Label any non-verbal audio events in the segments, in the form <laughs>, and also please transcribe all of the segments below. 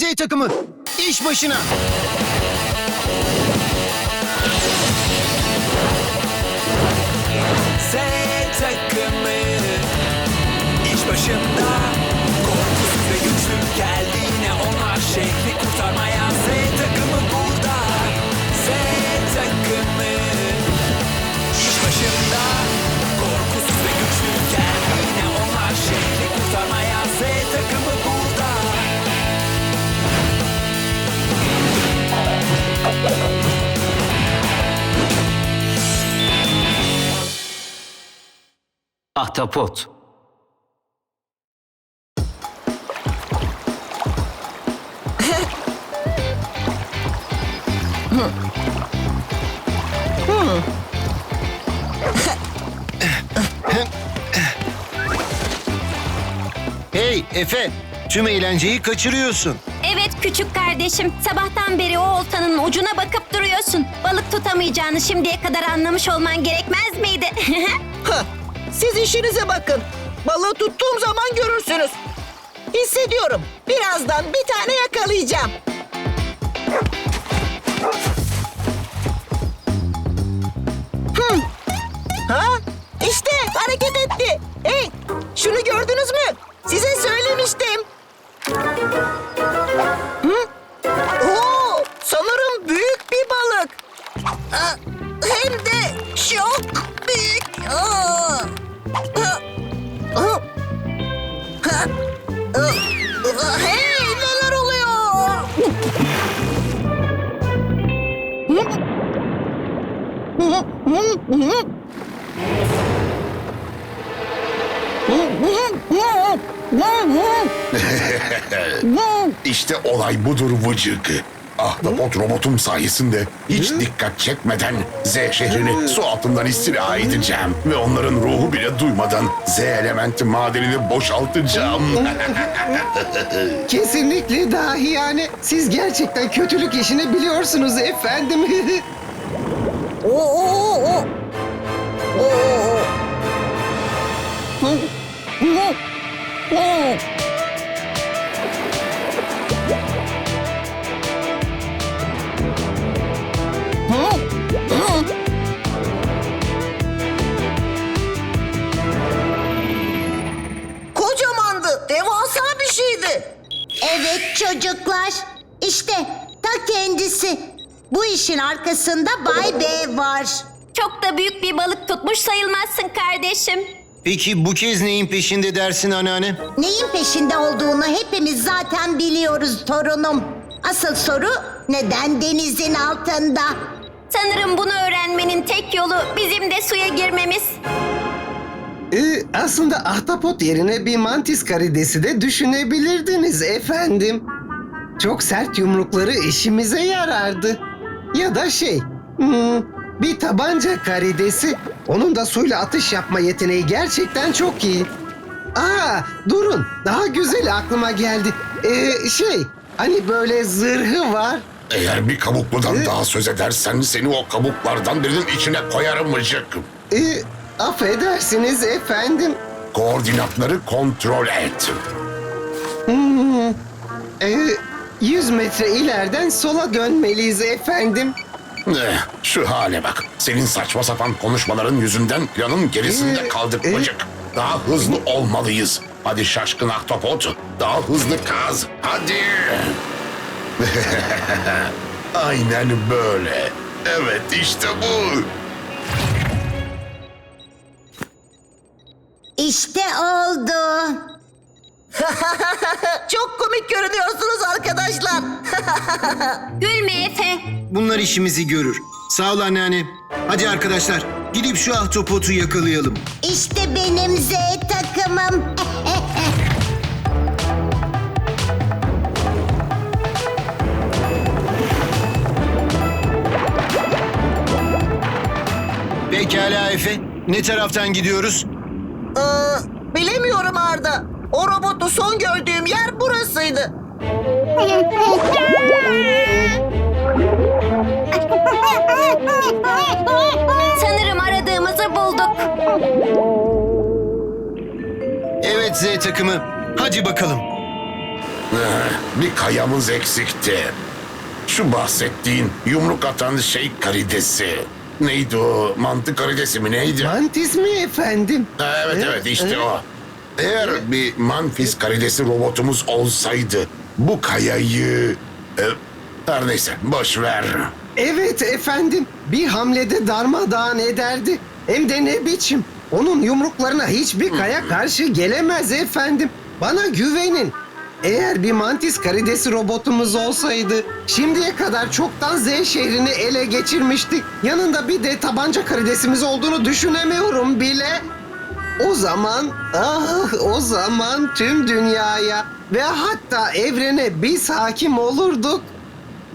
Z takımı iş başına. Z Ahtapot. Hey Efe, tüm eğlenceyi kaçırıyorsun. Evet küçük kardeşim. Sabahtan beri o oltanın ucuna bakıp duruyorsun. Balık tutamayacağını şimdiye kadar anlamış olman gerekmez miydi? <laughs> Hah, Siz işinize bakın. Balığı tuttuğum zaman görürsünüz. Hissediyorum. Birazdan bir tane yakalayacağım. Hmm. Ha? İşte hareket etti. Hey, şunu gördünüz mü? Size söylemiştim. Hı? Oo, sanırım büyük bir balık. Hem de çok büyük. Aa. <laughs> İşte olay budur vıcık. Ahtapot robotum sayesinde hiç dikkat çekmeden Z şehrini su altından istila edeceğim. Ve onların ruhu bile duymadan Z elementi madenini boşaltacağım. <laughs> Kesinlikle dahi yani. Siz gerçekten kötülük işini biliyorsunuz efendim. <laughs> Oo, oo, oo. Kocamandı, devasa bir şeydi. Evet çocuklar. İşte ta kendisi. Bu işin arkasında Bay B var. Çok da büyük bir balık tutmuş sayılmazsın kardeşim. Peki bu kez neyin peşinde dersin anneanne? Neyin peşinde olduğunu hepimiz zaten biliyoruz torunum. Asıl soru neden denizin altında? Sanırım bunu öğrenmenin tek yolu bizim de suya girmemiz. Ee, aslında ahtapot yerine bir mantis karidesi de düşünebilirdiniz efendim. Çok sert yumrukları işimize yarardı. Ya da şey, hmm, bir tabanca karidesi. Onun da suyla atış yapma yeteneği gerçekten çok iyi. Aa, durun, daha güzel aklıma geldi. Ee, şey, hani böyle zırhı var. Eğer bir kabukludan daha söz edersen seni o kabuklardan birinin içine koyarım vıcık. Ee, affedersiniz efendim. Koordinatları kontrol et. Ee, 100 metre ileriden sola dönmeliyiz efendim. Eh, Şu hale bak. Senin saçma sapan konuşmaların yüzünden planın gerisinde Ee, kaldık e- vıcık. Daha hızlı olmalıyız. Hadi şaşkın ahtapot. Daha hızlı kaz. Hadi. <laughs> Aynen böyle. Evet işte bu. İşte oldu. <laughs> Çok komik görünüyorsunuz arkadaşlar. <laughs> Gülme Efe. Bunlar işimizi görür. Sağ ol anneanne. Hadi arkadaşlar gidip şu ahtapotu yakalayalım. İşte benim Z takımım. <laughs> Pekala Efe. Ne taraftan gidiyoruz? Ee, bilemiyorum Arda. O robotu son gördüğüm yer burasıydı. Sanırım aradığımızı bulduk. Evet Z takımı. Hadi bakalım. Bir kayamız eksikti. Şu bahsettiğin yumruk atan şey karidesi. Neydi o? Mantı karidesi mi neydi? Mantis mi efendim? Ha, Evet evet işte o. Eğer bir Manfis karidesi robotumuz olsaydı bu kayayı... E, her neyse boş ver. Evet efendim. Bir hamlede darmadağın ederdi. Hem de ne biçim. Onun yumruklarına hiçbir kaya karşı gelemez efendim. Bana güvenin. Eğer bir mantis karidesi robotumuz olsaydı şimdiye kadar çoktan Z şehrini ele geçirmiştik. Yanında bir de tabanca karidesimiz olduğunu düşünemiyorum bile. O zaman, ah o zaman tüm dünyaya ve hatta evrene biz hakim olurduk.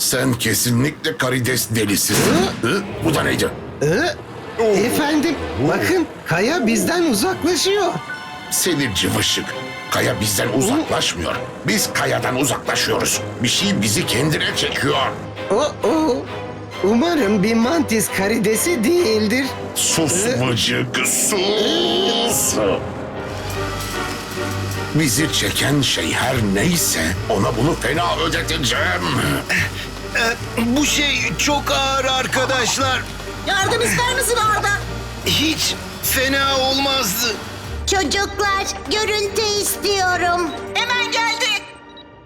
Sen kesinlikle karides delisisin. Hı? Bu da neydi? Ee, efendim bakın kaya bizden uzaklaşıyor. Seni cıvışık. Kaya bizden uzaklaşmıyor. Biz kayadan uzaklaşıyoruz. Bir şey bizi kendine çekiyor. O o. Umarım bir mantis karidesi değildir. Sus vıcık, sus! Bizi çeken şey her neyse ona bunu fena ödeteceğim. Bu şey çok ağır arkadaşlar. Yardım ister misin Arda? Hiç fena olmazdı. Çocuklar görüntü istiyorum. Hemen geldik.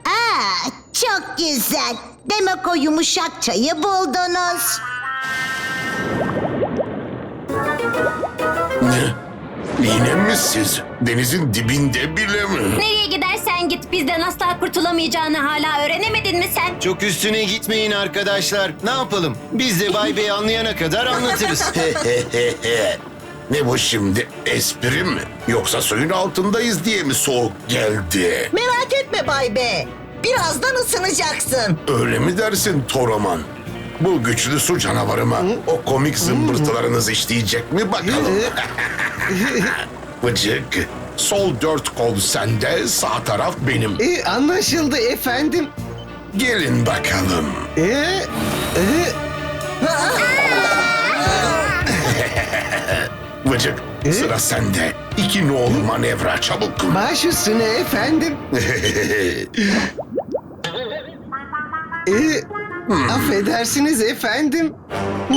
Aa, çok güzel. Demek o yumuşak çayı buldunuz. Ne? Yine mi siz? Denizin dibinde bile mi? Nereye gidersen git bizden asla kurtulamayacağını hala öğrenemedin mi sen? Çok üstüne gitmeyin arkadaşlar. Ne yapalım? Biz de Bay Bey anlayana kadar anlatırız. <laughs> <laughs> ne bu şimdi? Espri mi? Yoksa suyun altındayız diye mi soğuk geldi? Merak etme Bay B. Birazdan ısınacaksın. Öyle mi dersin Toroman? Bu güçlü su canavarıma o komik zımbırtılarınız işleyecek mi bakalım? <laughs> Bıcık, sol dört kol sende, sağ taraf benim. E, anlaşıldı efendim. Gelin bakalım. E, e, Bıcık, <laughs> sıra sende. İki nolu manevra çabuk. <laughs> baş üstüne efendim. <laughs> E, affedersiniz efendim. Hı,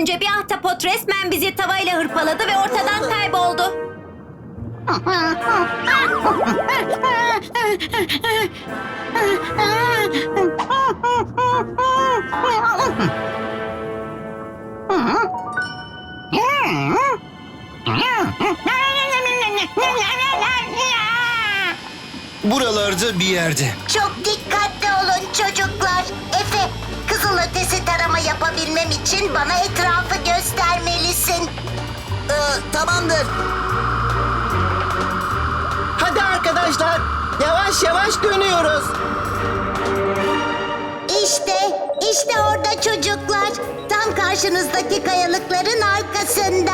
önce bir ahtapot resmen bizi tavayla hırpaladı ve ortadan kayboldu. Buralarda bir yerde. Çok dikkatli olun çocuklar. Ötesi tarama yapabilmem için bana etrafı göstermelisin. Ee, tamamdır. Hadi arkadaşlar. Yavaş yavaş dönüyoruz. İşte, işte orada çocuklar. Tam karşınızdaki kayalıkların arkasında.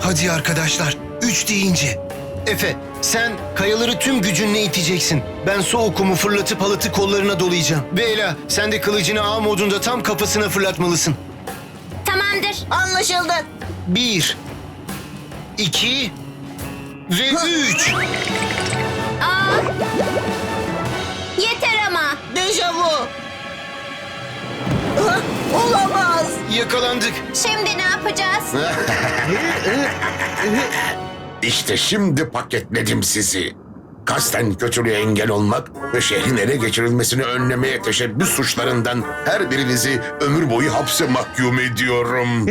Hadi arkadaşlar. Üç deyince. Efe sen kayaları tüm gücünle iteceksin. Ben su okumu fırlatıp halatı kollarına dolayacağım. Ve Ela sen de kılıcını A modunda tam kafasına fırlatmalısın. Tamamdır. Anlaşıldı. Bir, iki ve üç. Aa. Yeter ama. Dejavu. Ah, Olamaz. Yakalandık. Şimdi ne yapacağız? <laughs> İşte şimdi paketledim sizi. Kasten kötülüğe engel olmak ve şehrin ele geçirilmesini önlemeye teşebbüs suçlarından her birinizi ömür boyu hapse mahkum ediyorum.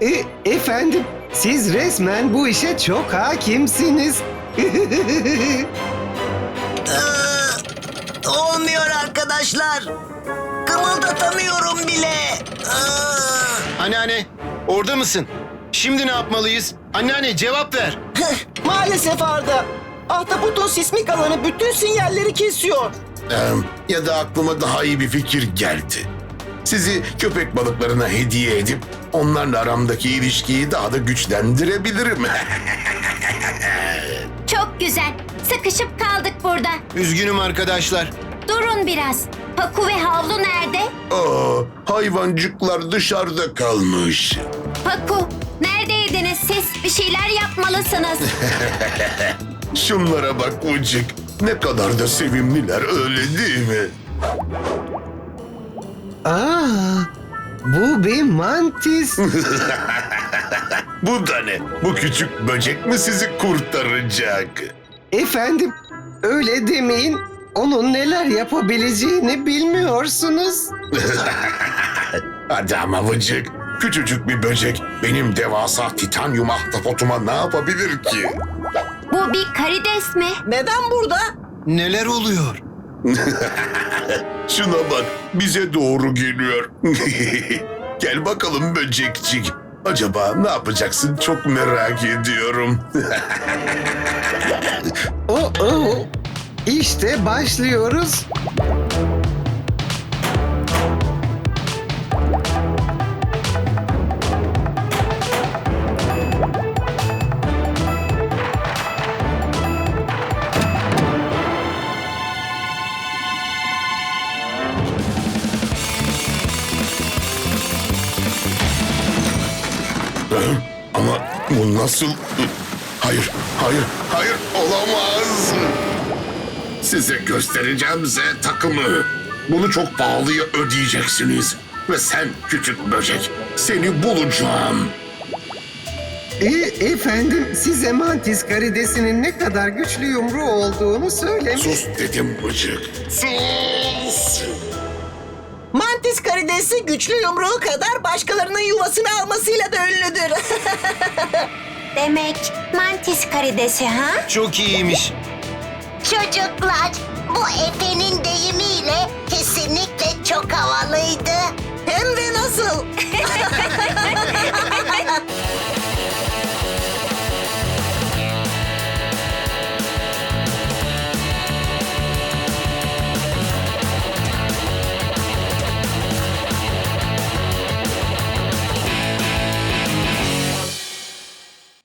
E, <laughs> efendim siz resmen bu işe çok hakimsiniz. Olmuyor arkadaşlar. Kımıldatamıyorum bile. Aa. Anneanne orada mısın? Şimdi ne yapmalıyız? Anneanne cevap ver. Maalesef Arda. Ahtapotun sismik alanı bütün sinyalleri kesiyor. Ee, ya da aklıma daha iyi bir fikir geldi. Sizi köpek balıklarına hediye edip onlarla aramdaki ilişkiyi daha da güçlendirebilirim. <laughs> Çok güzel. Sıkışıp kaldık burada. Üzgünüm arkadaşlar. Durun biraz. Paku ve havlu nerede? Aa, hayvancıklar dışarıda kalmış. Paku, siz? Bir şeyler yapmalısınız. <laughs> Şunlara bak Vıcık. Ne kadar da sevimliler öyle değil mi? Aa, bu bir mantis. <laughs> Bu da ne? Bu küçük böcek mi sizi kurtaracak? Efendim, öyle demeyin. Onun neler yapabileceğini bilmiyorsunuz. <laughs> Hadi ama Vıcık. Küçücük bir böcek benim devasa titanyum ahtapotuma ne yapabilir ki? Bu bir karides mi? Neden burada? Neler oluyor? <laughs> Şuna bak bize doğru geliyor. <laughs> Gel bakalım böcekçik. Acaba ne yapacaksın çok merak ediyorum. <laughs> Oh, oh. İşte başlıyoruz. Ama bu nasıl? Hayır, hayır, hayır olamaz. Size göstereceğim Z takımı. Bunu çok pahalıya ödeyeceksiniz. Ve sen küçük böcek, seni bulacağım. E, efendim, size mantis karidesinin ne kadar güçlü yumruğu olduğunu söylemiş. Sus dedim bıcık. Sus! Mantis karidesi güçlü yumruğu kadar başkalarının yuvasını almasıyla da ünlüdür. <laughs> Demek mantis karidesi ha? Çok iyiymiş. Çocuklar, bu Efe'nin deyimiyle